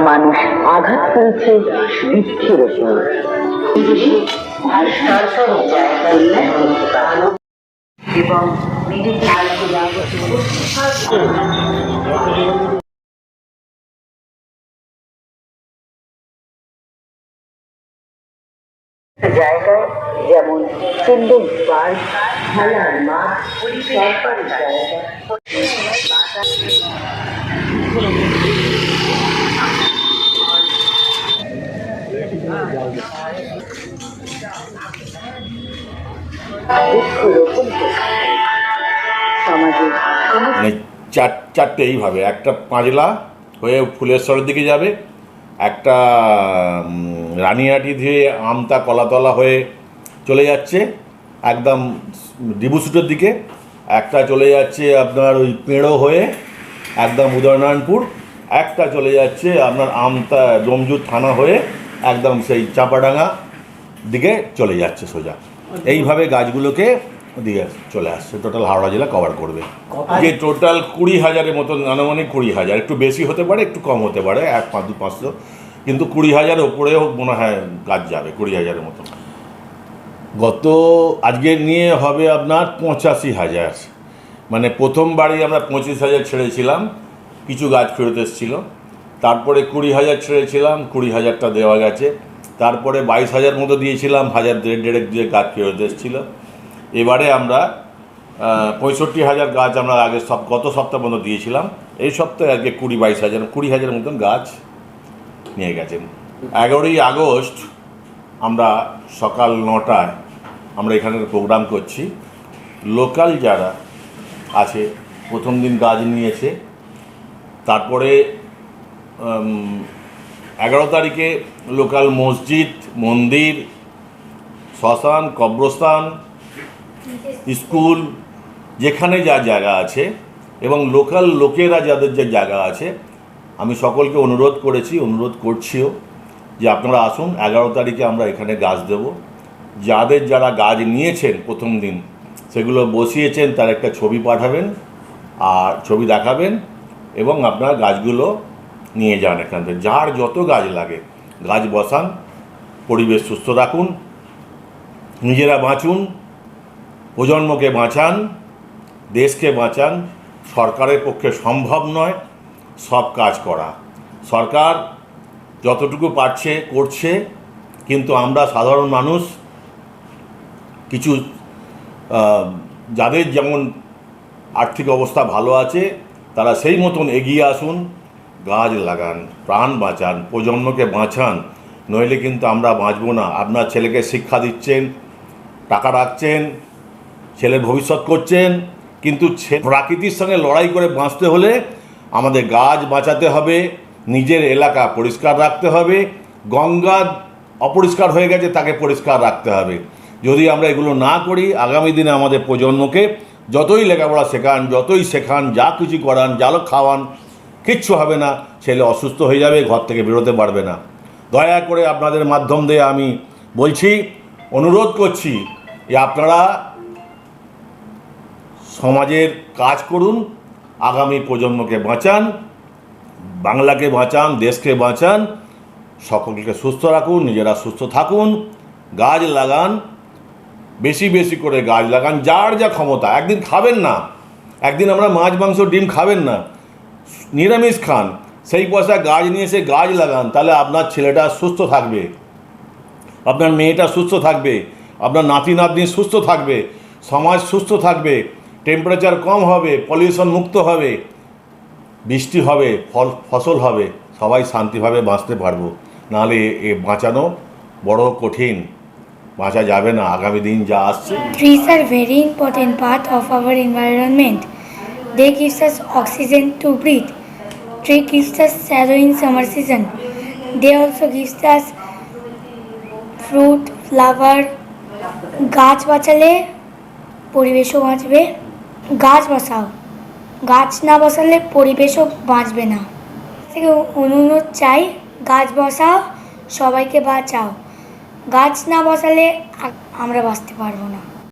মানুষ আঘাত করেছে বৃক্ষের ওপর এবং জায়গায় যেমন চিলড্রেন পার্ক খেলার মাঠ জায়গা। মানে চার চারটে এইভাবে। একটা পাঁচলা হয়ে ফুলেশ্বরের দিকে যাবে একটা উম, রানিহাটি দিয়ে আমতা কলাতলা হয়ে চলে যাচ্ছে একদম ডিবুসুটের দিকে। একটা চলে যাচ্ছে আপনার ওই পেঁড়ো হয়ে একদম উদয়নারায়ণপুর একটা চলে যাচ্ছে আপনার আমতা ডোমজুর থানা হয়ে একদম সেই চাপাডাঙ্গা দিকে চলে যাচ্ছে সোজা। এইভাবে গাছগুলোকে দিয়ে চলে আসছে। টোটাল হাওড়া জেলা কভার করবে। যে টোটাল কুড়ি হাজারের মতন আনুমানিক কুড়ি হাজার। একটু বেশি হতে পারে একটু কম হতে পারে এক পাঁচ দু পাঁচশো কিন্তু কুড়ি হাজার ওপরেও মনে হয় গাছ যাবে কুড়ি হাজারের মতন। গত আজকে নিয়ে হবে আপনার পঁচাশি হাজার। মানে প্রথমবারই আমরা পঁচিশ হাজার ছেড়েছিলাম কিছু গাছ ফেরত এসেছিল। তারপরে কুড়ি হাজার ছেড়েছিলাম কুড়ি হাজারটা দেওয়া গেছে। তারপরে বাইশ হাজার মতো দিয়েছিলাম, হাজার দেড়, দেড়েক দিয়ে গাছ ফেরত এসেছিল। এবারে আমরা পঁয়ষট্টি হাজার গাছ আমরা আগে সব গত সপ্তাহ পর্যন্ত দিয়েছিলাম। এই সপ্তাহে আজকে কুড়ি, বাইশ হাজার, কুড়ি হাজার মতন গাছ নিয়ে গেছেন এগারোই আগস্ট আমরা সকাল নটায় আমরা এখানে প্রোগ্রাম করছি। লোকাল যারা আছে, প্রথম দিন গাছ নিয়েছে। তারপরে এগারো তারিখে লোকাল মসজিদ, মন্দির, শ্মশান, কবরস্থান, স্কুল, যেখানে যা জায়গা আছে এবং লোকাল লোকেরা যাদের যে জায়গা আছে, আমি সকলকে অনুরোধ করেছি, অনুরোধ করছিও যে আপনারা আসুন, এগারো তারিখে আমরা এখানে গাছ দেব। যাদের যারা গাছ নিয়েছেন প্রথম দিন, সেগুলো বসিয়েছেন, তার একটা ছবি পাঠাবেন, আর ছবি দেখাবেন এবং আপনারা গাছগুলো নিয়ে যান এখান থেকে। যার যত গাছ লাগে, গাছ বসান, পরিবেশ সুস্থ রাখুন, নিজেরা বাঁচুন, প্রজন্মকে বাঁচান, দেশকে বাঁচান, সরকারের পক্ষে সম্ভব নয় সব কাজ করা। সরকার যতটুকু পারছে, করছে, কিন্তু আমরা সাধারণ মানুষ, কিছু যাদের যেমন আর্থিক অবস্থা ভালো আছে, তারা সেই মতন এগিয়ে আসুন গাছ লাগান, প্রাণ বাঁচান, প্রজন্মকে বাঁচান, নইলে কিন্তু আমরা বাঁচবো না। আপনার ছেলেকে শিক্ষা দিচ্ছেন, টাকা রাখছেন, ছেলের ভবিষ্যৎ করছেন, কিন্তু প্রকৃতির সঙ্গে লড়াই করে বাঁচতে হলে আমাদের গাছ বাঁচাতে হবে, নিজের এলাকা পরিষ্কার রাখতে হবে, গঙ্গা অপরিষ্কার হয়ে গেছে তাকে পরিষ্কার রাখতে হবে। যদি আমরা এগুলো না করি, আগামী দিনে আমাদের প্রজন্মকে যতই লেখাপড়া শেখান, যতই শেখান, যা কিছু করান জালো খাওয়ান কিচ্ছু হবে না। ছেলে অসুস্থ হয়ে যাবে, ঘর থেকে বেরোতে পারবে না। দয়া করে আপনাদের মাধ্যম দিয়ে আমি বলছি, অনুরোধ করছি যে আপনারা সমাজের কাজ করুন, আগামী প্রজন্মকে বাঁচান, বাংলাকে বাঁচান, দেশকে বাঁচান, সকলকে সুস্থ রাখুন, নিজেরা সুস্থ থাকুন, গাছ লাগান, বেশি বেশি করে গাছ লাগান, যার যা ক্ষমতা, একদিন খাবেন না। একদিন আমরা মাছ, মাংস, ডিম খাবেন না। নিরামিষ খান, সেই পয়সা গাছ নিয়ে এসে গাছ লাগান, তাহলে আপনার ছেলেটা সুস্থ থাকবে। আপনার মেয়েটা সুস্থ থাকবে, আপনার নাতি নাতনি সুস্থ থাকবে, সমাজ সুস্থ থাকবে টেম্পারেচার কম হবে পলিউশন মুক্ত হবে, বৃষ্টি হবে, ফল, ফসল হবে, সবাই শান্তিভাবে বাঁচতে পারব। নাহলে এ বাঁচানো বড় কঠিন, বাঁচা যাবে না, আগামী দিন যা আসছে। Trees are very important part of our environment. They gives us oxygen to breathe. Tree gives us shadow in summer season. They also gives us fruit, flower. গাছ বাঁচালে পরিবেশও বাঁচবে গাছ বসাও গাছ না বসালে পরিবেশও বাঁচবে না থেকে অনুরোধ চাই গাছ বসাও সবাইকে বাঁচাও গাছ না বসালে আমরা বাঁচতে পারব না